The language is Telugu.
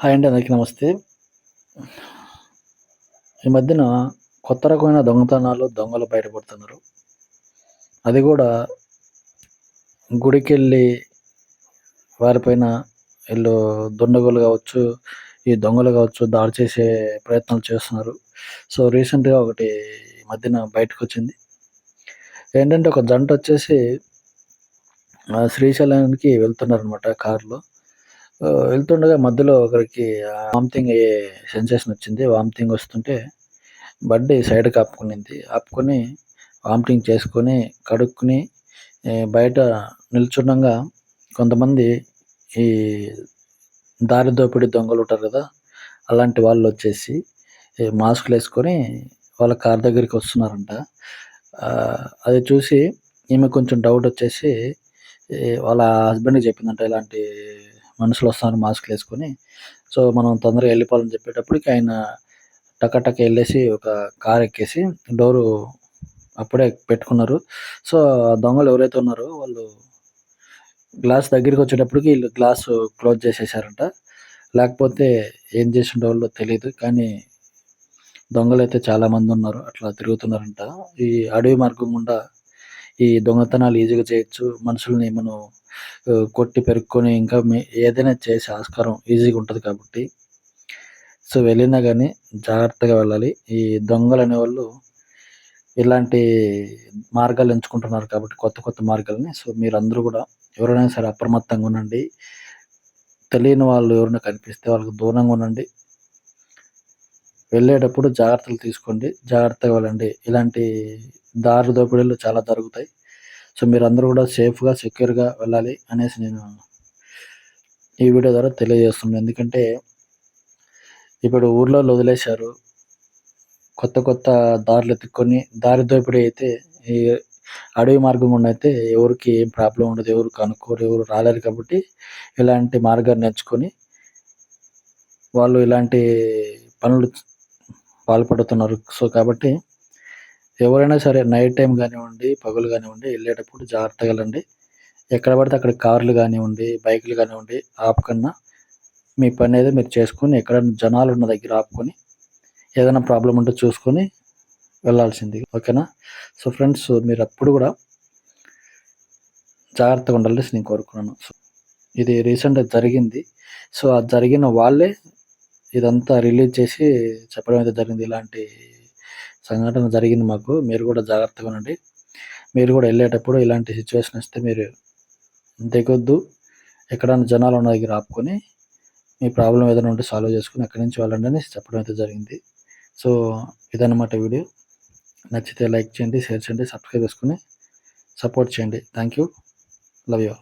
హాయ్ అండి అందరికీ నమస్తే. ఈ మధ్యన కొత్త రకమైన దొంగతనాలు దొంగలు బయటపడుతున్నారు. అది కూడా గుడికి వెళ్ళి వారిపైన వీళ్ళు దుండగులు కావచ్చు ఈ దొంగలు కావచ్చు దాడి చేసే ప్రయత్నాలు చేస్తున్నారు. సో రీసెంట్గా ఒకటి మధ్యన బయటకు వచ్చింది ఏంటంటే ఒక జంట వచ్చేసి శ్రీశైలానికి వెళ్తున్నారు అనమాట కారులో. వెళ్తుండగా మధ్యలో ఒకరికి వామిటింగ్ అయ్యే సెన్సేషన్ వచ్చింది. వామిటింగ్ వస్తుంటే బండి సైడ్కి ఆపుకునింది ఆపుకొని వామిటింగ్ చేసుకొని కడుక్కుని బయట నిల్చుండగా కొంతమంది ఈ దారి దోపిడీ దొంగలు ఉంటారు కదా అలాంటి వాళ్ళు వచ్చేసి మాస్కులు వేసుకొని వాళ్ళ కార్ దగ్గరికి వస్తున్నారంట. అది చూసి ఈమె కొంచెం డౌట్ వచ్చేసి వాళ్ళ హస్బెండ్కి చెప్పిందంట ఇలాంటి మనుషులు వస్తున్నారు మాస్క్లు వేసుకొని సో మనం తొందరగా వెళ్ళిపోవాలని చెప్పేటప్పటికి ఆయన టకటక వెళ్ళేసి ఒక కార్ ఎక్కేసి డోరు అప్పుడే పెట్టుకున్నారు. సో దొంగలు ఎవరైతే ఉన్నారో వాళ్ళు గ్లాస్ దగ్గరికి వచ్చేటప్పటికి వీళ్ళు గ్లాస్ క్లోజ్ చేసేసారంట. లేకపోతే ఏం చేసి వాళ్ళు తెలియదు కానీ దొంగలు అయితే చాలామంది ఉన్నారు అట్లా తిరుగుతున్నారంట. ఈ అడవి మార్గం గుండా ఈ దొంగతనాలు ఈజీగా చేయొచ్చు మనుషుల్ని మనం కొట్టి పెరుక్కొని ఇంకా ఏదైనా చేసే ఆస్కారం ఈజీగా ఉంటుంది కాబట్టి. సో వెళ్ళినా కానీ జాగ్రత్తగా వెళ్ళాలి. ఈ దొంగలు అనేవాళ్ళు ఇలాంటి మార్గాలు ఎంచుకుంటున్నారు కాబట్టి కొత్త కొత్త మార్గాలని. సో మీరు అందరూ కూడా ఎవరైనా సరే అప్రమత్తంగా ఉండండి. తెలియని వాళ్ళు ఎవరైనా కనిపిస్తే వాళ్ళకి దూరంగా ఉండండి. వెళ్ళేటప్పుడు జాగ్రత్తలు తీసుకోండి. జాగ్రత్తగా వెళ్ళండి. ఇలాంటి దారి దోపిడీలు చాలా జరుగుతాయి. సో మీరు అందరూ కూడా సేఫ్గా సెక్యూర్గా వెళ్ళాలి అనేసి నేను ఈ వీడియో ద్వారా తెలియజేస్తున్నాను. ఎందుకంటే ఇప్పుడు ఊర్లో వదిలేశారు. కొత్త కొత్త దారులు ఎత్తుక్కొని దారి దోపిడీ అయితే ఈ అడవి మార్గం గుండా అయితే ఎవరికి ఏం ప్రాబ్లం ఉండదు. ఎవరు కనుక్కోరు ఎవరు రాలేరు కాబట్టి ఇలాంటి మార్గాన్ని నేర్చుకొని వాళ్ళు ఇలాంటి పనులు పాల్పడుతున్నారు. సో కాబట్టి ఎవరైనా సరే నైట్ టైం కానివ్వండి పగలు కానివ్వండి వెళ్ళేటప్పుడు జాగ్రత్తగా వెళ్ళండి. ఎక్కడ పడితే అక్కడ కార్లు కానివ్వండి బైకులు కానివ్వండి ఆపకన్నా మీ పని అయితే మీరు చేసుకొని ఎక్కడైనా జనాలు ఉన్న దగ్గర ఆపుకొని ఏదైనా ప్రాబ్లం ఉంటే చూసుకొని వెళ్ళాల్సింది. ఓకేనా సో ఫ్రెండ్స్ మీరు అప్పుడు కూడా జాగ్రత్తగా ఉండాలని నేను కోరుకున్నాను. సో ఇది రీసెంట్గా జరిగింది. సో ఆ జరిగిన వాళ్ళే ఇదంతా రిలీజ్ చేసి చెప్పడం అయితే జరిగింది. ఇలాంటి సంఘటన జరిగింది మాకు. మీరు కూడా జాగ్రత్తగా ఉండండి. మీరు కూడా వెళ్ళేటప్పుడు ఇలాంటి సిచ్యువేషన్ వస్తే మీరు దిగొద్దు. ఎక్కడైనా జనాలు ఉన్న దగ్గర ఆపుకొని మీ ప్రాబ్లం ఏదైనా ఉంటే సాల్వ్ చేసుకుని ఎక్కడి నుంచి వెళ్ళండి అని చెప్పడం అయితే జరిగింది. సో ఇదన్నమాట వీడియో. నచ్చితే లైక్ చేయండి షేర్ చేయండి సబ్స్క్రైబ్ చేసుకుని సపోర్ట్ చేయండి. Thank you love you